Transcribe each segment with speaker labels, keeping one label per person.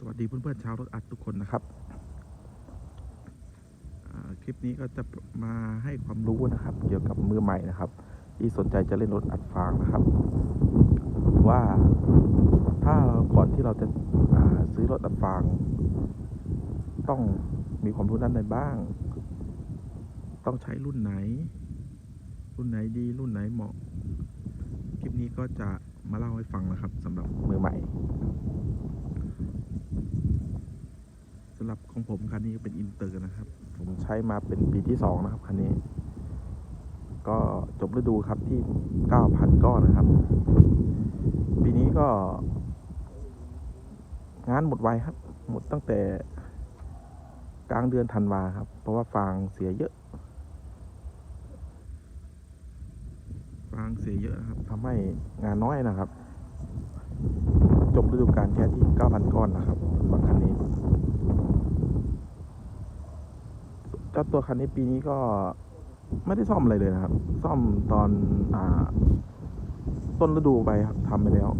Speaker 1: สวัสดีเพื่อนๆชาวรถอัดทุกคนนะครับ คลิปนี้ก็จะมาให้ความรู้นะครับ เกี่ยวกับมือใหม่นะครับ ที่สนใจจะเล่นรถอัดฟางนะครับ ว่าถ้าเราก่อนที่เราจะาซื้อรถอัดฟาง ต้องมีความรู้ด้านใดบ้าง ต้องใช้รุ่นไหน รุ่นไหนดี รุ่นไหนเหมาะ คลิปนี้ก็จะมาเล่าให้ฟังนะครับสำหรับมือใหม่ำหรับของผมคันนี้ก็เป็นอินเตอร์นะครับ ผมใช้มาเป็นปีที่สองนะครับคันนี้ ก็จบฤดูครับที่เก้าพันก้อนนะครับ ปีนี้ก็ งานหมดไวครับ หมดตั้งแต่กลางเดือนธันวาครับ เพราะว่าฟางเสียเยอะ ฟางเสียเยอะนะครับทำให้งานน้อยนะครับ จบฤดูกาลแค่ที่เก้าพันก้อนนะครับสำหรับคันนี้ เจ้าตัวคันนี้ปีนี้ก็ไม่ได้ซ่อมอะไรเลยนะครับ ซ่อมตอนอ่า ต้นฤดูไปครับทำไปแล้ว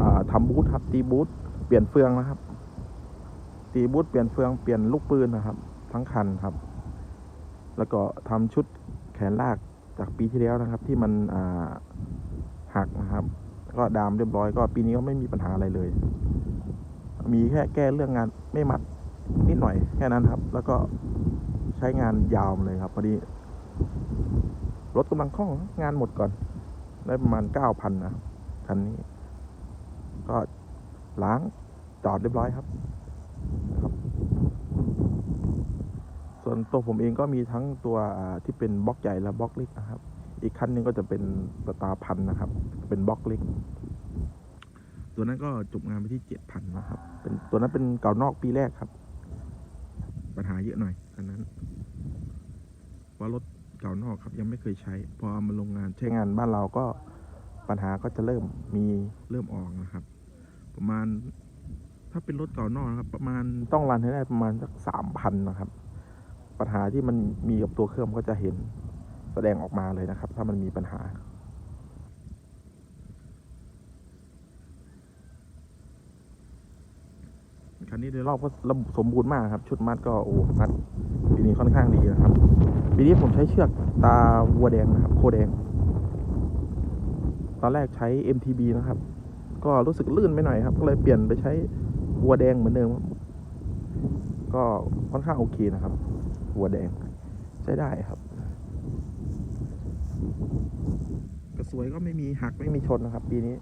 Speaker 1: อ่าทำบูทครับ ตีบูทเปลี่ยนเฟืองนะครับ ตีบูทเปลี่ยนเฟืองเปลี่ยนลูกปืนนะครับ ทั้งคันครับ แล้วก็ทำชุดแขนลากจากปีที่แล้วนะครับ ที่มันอ่าหักนะครับ ก็ดามเรียบร้อยก็ปีนี้ก็ไม่มีปัญหาอะไรเลย มีแค่แก้เรื่องงานไม่มัด นิดหน่อยแค่นั้นครับ แล้วก็ใช้งานยาวเลยครับพอดีรถกำลังคล่องงานหมดก่อน ได้ประมาณเก้าพันนะคันนี้ ก็ล้างจอดเรียบร้อยครับครับ ส่วนตัวผมเองก็มีทั้งตัวที่เป็นบล็อกใหญ่และบล็อกเล็กนะครับ อีกคันหนึงก็จะเป็นสตาร์พันนะครับ เป็นบล็อกเล็ก ตัวนั้นก็จบงานไปที่เจ็ดพันนะครับ เป็นตัวนั้นเป็นเก่านอกปีแรกครับ ปัญหาเยอะหน่อยอันนั้นเพราะรถเก่านอกครับยังไม่เคยใช้ พอมาลงงานใช้งานบ้านเราก็ปัญหาก็จะเริ่มมีเริ่มออกนะครับ ประมาณ ถ้าเป็นรถเก่านอกนะครับ ประมาณต้องรันให้ได้ประมาณสักสามพันนะครับ ปัญหาที่มันมีกับตัวเครื่องก็จะเห็นแสดงออกมาเลยนะครับ ถ้ามันมีปัญหา คันนี้โดยรอบก็ระบบสมบูรณ์มากครับ ชุดมัดก็โอ้มัดปีนี้ค่อนข้างดีนะครับปีนี้ผมใช้เชือกตาวัวแดงนะครับ โคแดง ตอนแรกใช้ MTB นะครับ ก็รู้สึกลื่นไปหน่อยครับ ก็เลยเปลี่ยนไปใช้วัวแดงเหมือนเดิมก็ค่อนข้างโอเคนะครับวัวแดงใช้ได้ครับ กระสวยก็ไม่มีหักไม่มีชนนะครับ ปีนี้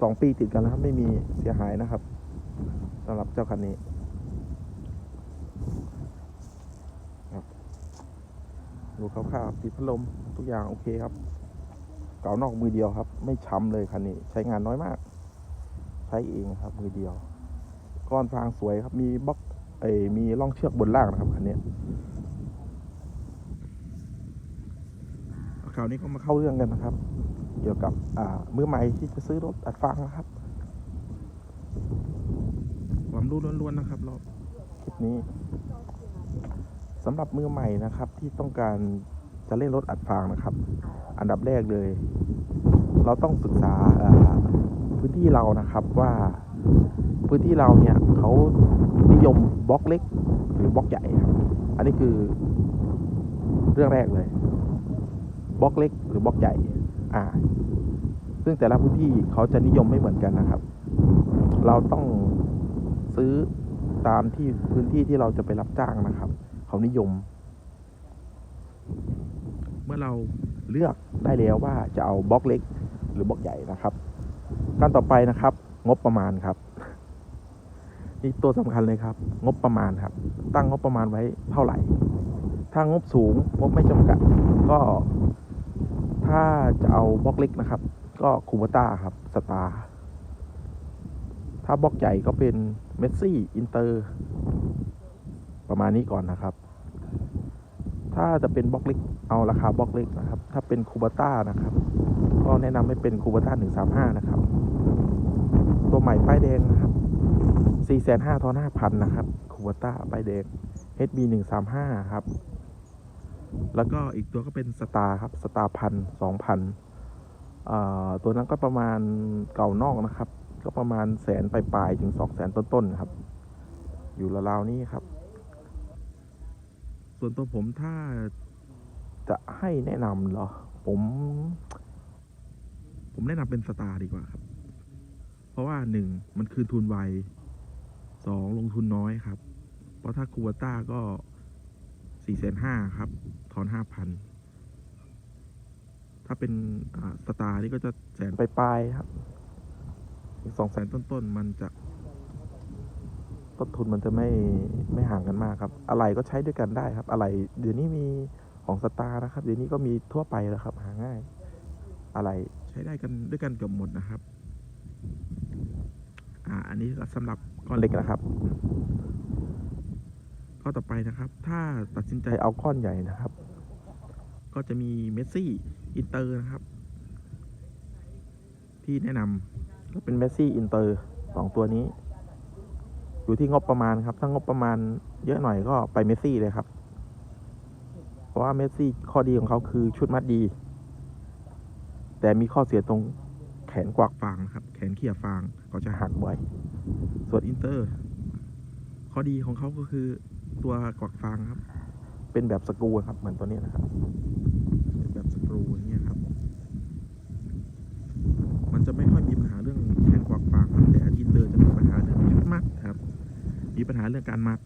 Speaker 1: สองปีติดกันแล้วไม่มีเสียหายนะครับ สำหรับเจ้าคันนี้ครับดูคร่าวๆติดพัดลมทุกอย่างโอเคครับ เก่านอกมือเดียวครับ ไม่ช้ำเลยคันนี้ ใช้งานน้อยมาก ใช้เองครับ มือเดียว ก้อนฟางสวยครับ มีบล็อกเอยมีร่องเชือกบนล่างนะครับคันนี้คราวนี้ก็มาเข้าเรื่องกันนะครับ เกี่ยวกับอ่ามือใหม่ที่จะซื้อรถอัดฟางนะครับ ความรู้ล้วนๆนะครับรอบคลิปนี้สำหรับมือใหม่นะครับ ที่ต้องการจะเล่นรถอัดฟางนะครับ อันดับแรกเลย เราต้องศึกษาพื้นที่เรานะครับว่าพื้นที่เราเนี่ยเขานิยมบล็อกเล็กหรือบล็อกใหญ่ครับ อันนี้คือเรื่องแรกเลยบล็อกเล็กหรือบล็อกใหญ่ อ่า ซึ่งแต่ละพื้นที่เขาจะนิยมไม่เหมือนกันนะครับ เราต้อง ซื้อตามที่พื้นที่ที่เราจะไปรับจ้างนะครับ เขานิยม เมื่อเราเลือกได้แล้วว่าจะเอาบล็อกเล็กหรือบล็อกใหญ่นะครับขั้นต่อไปนะครับ งบประมาณครับนี่ตัวสำคัญเลยครับ งบประมาณครับ ตั้งงบประมาณไว้เท่าไหร่ ถ้างบสูงงบไม่จำกัด ก็ถ้าจะเอาบล็อกเล็กนะครับ ก็คูบต้าครับสตาร์ ถ้าบล็อกใหญ่ก็เป็นเมสซี่อินเตอร์ประมาณนี้ก่อนนะครับ ถ้าจะเป็นบล็อกเล็กเอาราคาบล็อกเล็กนะครับ ถ้าเป็นคูบาต้านะครับ ก็แนะนำให้เป็นคูบาต้าหนึ่งสามห้านะครับ ตัวใหม่ป้ายแดงนะครับสี่แสนห้าทอนห้าพันนะครับคูบาต้าป้ายแดง HB หนึ่งสามห้าครับ แล้วก็อีกตัวก็เป็นสตาร์ครับสตาร์พันสองพันตัวนั้นก็ประมาณเก่านอกนะครับ ก็ประมาณแสนปลายๆถึงสองแสนต้นๆครับ อยู่ราวๆนี้ครับ ส่วนตัวผมถ้าจะให้แนะนำเหรอ ผม ผมแนะนำเป็นสตาร์ดีกว่าครับ เพราะว่าหนึ่งมันคืนทุนไวสองลงทุนน้อยครับ เพราะถ้าคูวต้าก็สี่แสนห้าครับ ถอนห้าพันถ้าเป็นอ่าสตาร์นี่ก็จะแสนปลายๆครับ สองแสนต้นๆมันจะต้นทุนมันจะไม่ไม่ห่างกันมากครับ อะไรก็ใช้ด้วยกันได้ครับ อะไรเดี๋ยวนี้มีของสตาร์นะครับ เดี๋ยวนี้ก็มีทั่วไปแล้วครับ หาง่าย อะไรใช้ได้กันด้วยกันเกือบหมดนะครับ อ่า อันนี้ก็สำหรับก้อนเล็กนะครับข้อต่อไปนะครับ ถ้าตัดสินใจเอาก้อนใหญ่นะครับ ก็จะมีเมสซี่อินเตอร์นะครับ ที่แนะนำก็ เป็นเมสซี่อินเตอร์สองตัวนี้ อยู่ที่งบประมาณครับ ถ้างบประมาณเยอะหน่อยก็ไปเมสซี่เลยครับ เพราะว่าเมสซี่ข้อดีของเขาคือชุดมัดดี แต่มีข้อเสียตรงแขนกวักฟางนะครับ แขนเขี่ยฟางก็จะหักบ่อย ส่วนอินเตอร์ ข้อดีของเขาก็คือตัวกวักฟางครับ เป็นแบบสกรูครับ เหมือนตัวนี้นะครับ เป็นแบบสกรูอย่างเงี้ยครับ มันจะไม่ค่อยมีปัญหาเรื่องแขนกวักฟางครับแต่อินเตอร์จะมีปัญหาเรื่องชุดมัดครับ มีปัญหา เรื่องการมัด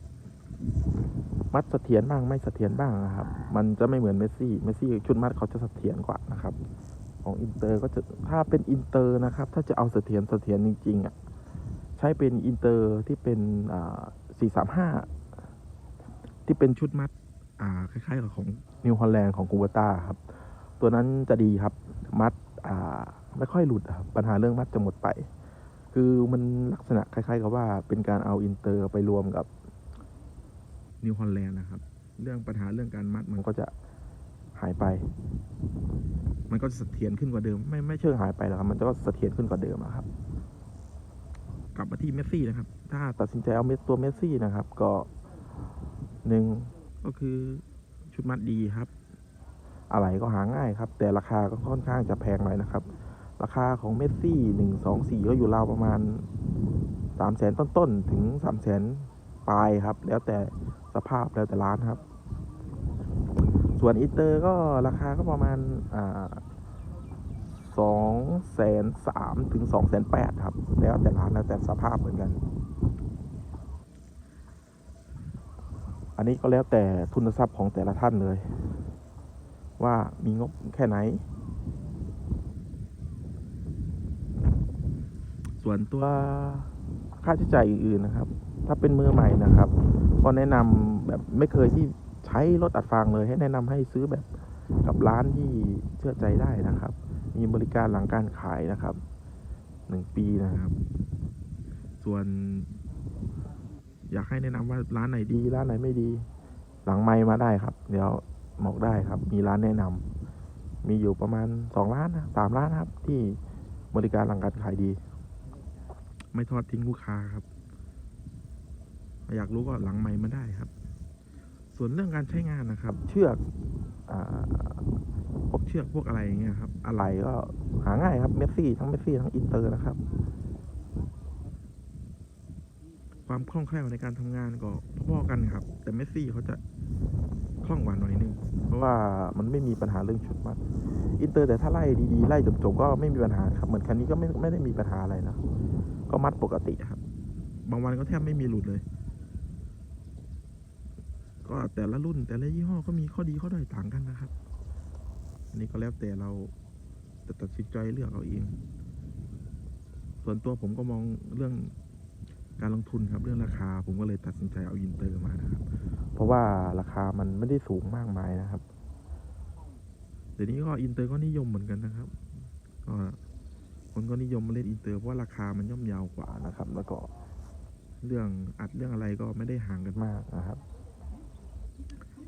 Speaker 1: มัดเสถียรบ้างไม่เสถียรบ้างนะครับ มันจะไม่เหมือนเมสซี่ เมสซี่ชุดมัดเขาจะเสถียรกว่านะครับ ของอินเตอร์ก็จะถ้าเป็นอินเตอร์นะครับ ถ้าจะเอาเสถียรเสถียรจริงๆอะใช้เป็นอินเตอร์ที่เป็นอ่าสี่สามห้าที่เป็นชุดมัดอ่าคล้ายๆกับของนิวฮอลแลนด์ของกูเบต้าครับ ตัวนั้นจะดีครับ มัดอ่าไม่ค่อยหลุดครับปัญหาเรื่องมัดจะหมดไป คือมันลักษณะคล้ายๆกับว่าเป็นการเอาอินเตอร์ไปรวมกับนิวฮอลแลนด์นะครับ เรื่องปัญหาเรื่องการมัดมันก็จะหายไป มันก็จะเสถียรขึ้นกว่าเดิม ไม่ไม่เชิงหายไปหรอกครับ มันก็เสถียรขึ้นกว่าเดิมอะครับ กลับมาที่เมสซี่นะครับ ถ้าตัดสินใจเอาเมสตัวเมสซี่นะครับ ก็หนึ่งก็คือชุดมัดดีครับ อะไรก็หาง่ายครับ แต่ราคาก็ค่อนข้างจะแพงหน่อยนะครับ ราคาของเมสซี่หนึ่งสองสี่ก็อยู่ราวประมาณสามแสนต้นๆ ถึงสามแสนปลายครับ แล้วแต่สภาพแล้วแต่ร้านครับ ส่วนอินเตอร์ก็ราคาก็ประมาณสองแสนสามถึงสองแสนแปดครับ แล้วแต่ร้านแล้วแต่สภาพเหมือนกัน อันนี้ก็แล้วแต่ทุนทรัพย์ของแต่ละท่านเลย ว่ามีงบแค่ไหน ส่วนตัวค่าใช้จ่ายอื่นๆนะครับ ถ้าเป็นมือใหม่นะครับก็แนะนำแบบไม่เคยที่ใช้รถอัดฟางเลย ให้แนะนำให้ซื้อแบบกับร้านที่เชื่อใจได้นะครับ มีบริการหลังการขายนะครับหนึ่งปีนะครับ ส่วน อยากให้แนะนำว่าร้านไหนดี ร้านไหนไม่ดี หลังไมค์มาได้ครับ เดี๋ยวบอกได้ครับ มีร้านแนะนำมีอยู่ประมาณสองร้านนะสามร้านครับ ที่บริการหลังการขายดี ไม่ทอดทิ้งลูกค้าครับ อยากรู้ก็หลังไมค์มาได้ครับ ส่วนเรื่องการใช้งานนะครับ เชือกอพวกเชือกพวกอะไรอย่างเงี้ยครับ อะไรก็หาง่ายครับเมสซี่ทั้งเมสซี่ทั้งอินเตอร์นะครับ ความคล่องแคล่วในการทำงานก็พอๆกันครับ แต่เมสซี่เขาจะคล่องกว่าหน่อยนึงเพราะว่ามันไม่มีปัญหาเรื่องชุดมัดอินเตอร์แต่ถ้าไล่ดีๆไล่จบๆก็ไม่มีปัญหาครับเหมือนคันนี้ก็ไม่ไม่ได้มีปัญหาอะไรนะ ก็มัดปกติครับ บางวันก็แทบไม่มีหลุดเลย ก็แต่ละรุ่นแต่ละยี่ห้อก็มีข้อดีข้อด้อยต่างกันนะครับ อันนี้ก็แล้วแต่เราจะตัดสินใจเลือกเอาเอง ส่วนตัวผมก็มองเรื่องการลงทุนครับเรื่องราคา ผมก็เลยตัดสินใจเอาอินเตอร์มานะครับ เพราะว่าราคามันไม่ได้สูงมากมายนะครับเดี๋ยวนี้ก็อินเตอร์ก็นิยมเหมือนกันนะครับก็ คนก็นิยมมาเล่นอินเตอร์เพราะราคามันย่อมเยาวกว่านะครับ แล้วก็เรื่องอัดเรื่องอะไรก็ไม่ได้ห่างกันมากนะครับ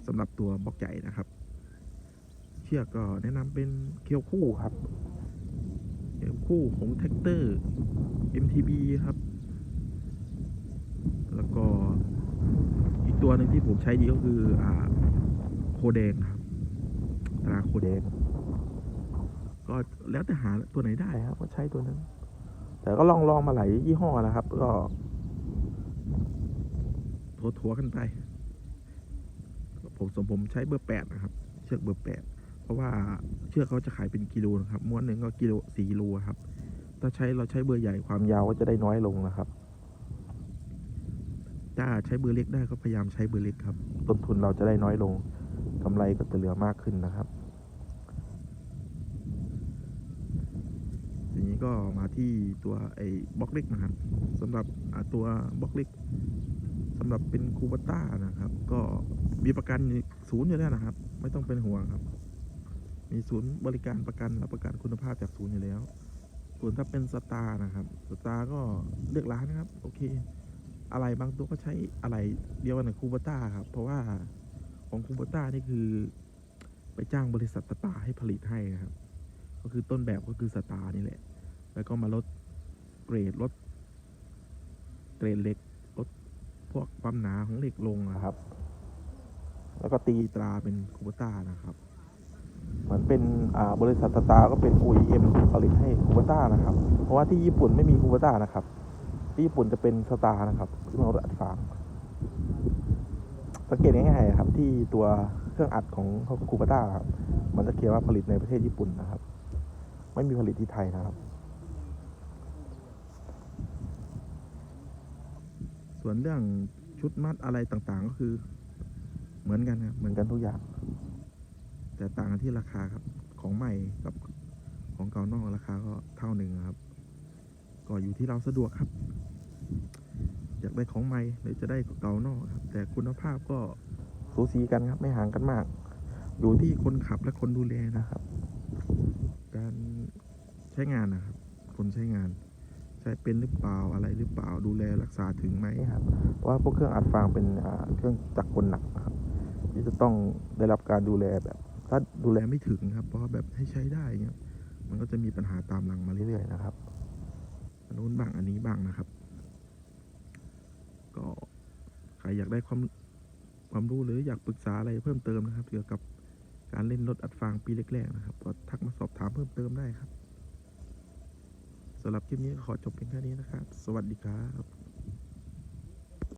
Speaker 1: สำหรับตัวบล็อกใหญ่นะครับ เชือกก็แนะนำเป็นเคียวคู่ครับเคียวคู่ของแท็กเตอร์ MTB ครับ แล้วก็อีกตัวหนึ่งที่ผมใช้ดีก็คืออ่าโคแดงครับตราโคแดง ก็แล้วแต่หาตัวไหนได้ครับก็ใช้ตัวนั้น แต่ก็ลองลองมาหลายยี่ห้อนะครับ ก็ถัวๆกันไป ผมสมผมใช้เบอร์แปดนะครับ เชือกเบอร์แปดเพราะว่าเชือกเขาจะขายเป็นกิโลนะครับม้วนหนึ่งก็กิโลสี่กิโลครับ ถ้าใช้เราใช้เบอร์ใหญ่ความยาวก็จะได้น้อยลงนะครับ ถ้าใช้เบอร์เล็กได้ก็พยายามใช้เบอร์เล็กครับ ต้นทุนเราจะได้น้อยลงกำไรก็จะเหลือมากขึ้นนะครับ ทีนี้ ก็มาที่ตัวไอ้บล็อกเล็กนะครับสำหรับตัวบล็อกเล็กสำหรับเป็นคูบต้านะครับ ก็มีประกันศูนย์อยู่แล้วนะครับ ไม่ต้องเป็นห่วงครับ มีศูนย์บริการประกันรับประกันคุณภาพจากศูนย์อยู่แล้วส่วนถ้าเป็นสตาร์นะครับ สตาร์ก็เลือกร้านนะครับ โอเค อะไรบางตัวก็ใช้อะไรเดียวกันกับคูบต้าครับ เพราะว่าของคูบต้านี่คือ ไปจ้างบริษัทสตาร์ให้ผลิตให้นะครับ ก็คือต้นแบบก็คือสตาร์นี่แหละ แล้วก็มาลดเกรดลดเกรดเหล็กลดพวกความหนาของเหล็กลงนะครับ แล้วก็ตีตราเป็นคูบต้านะครับ เหมือนเป็นบริษัทสตาร์ก็เป็น OEM ผลิตให้คูบต้านะครับ เพราะว่าที่ญี่ปุ่นไม่มีคูบต้านะครับ ที่ญี่ปุ่นจะเป็นสตาร์นะครับเครื่องรถอัดฟางสังเกตง่ายๆครับ ที่ตัวเครื่องอัดของคูบต้าครับมันจะเขียนว่าผลิตในประเทศญี่ปุ่นนะครับ ไม่มีผลิตที่ไทยนะครับ ส่วนเรื่องชุดมัดอะไรต่างๆ ก็คือ เหมือนกันครับเหมือนกันทุกอย่าง แต่ต่างกันที่ราคาครับ ของใหม่กับของเก่านอกราคาก็เท่าหนึ่งครับ ก็อยู่ที่เราสะดวกครับ อยากได้ของใหม่หรือจะได้เก่านอกครับ แต่คุณภาพก็สูสีกันครับ ไม่ห่างกันมาก อยู่ที่คนขับและคนดูแลนะครับ การใช้งานนะครับ คนใช้งาน ใช้เป็นหรือเปล่าอะไรหรือเปล่าดูแลรักษาถึงไหมครับเพราะว่าพวกเครื่องอัดฟางเป็นเครื่องจักรกลหนักครับที่จะต้องได้รับการดูแลแบบ ถ้าดูแลไม่ถึงครับ เพราะแบบให้ใช้ได้เงี้ยมันก็จะมีปัญหาตามหลังมาเรื่อยๆนะครับอันนู้นบ้างอันนี้บ้างนะครับ ก็ใครอยากได้ความความรู้หรืออยากปรึกษาอะไรเพิ่มเติมนะครับ เกี่ยวกับการเล่นรถอัดฟางปีแรกๆนะครับ ก็ทักมาสอบถามเพิ่มเติมได้ครับ สำหรับคลิปนี้ขอจบเพียงแค่นี้นะครับ สวัสดีครับ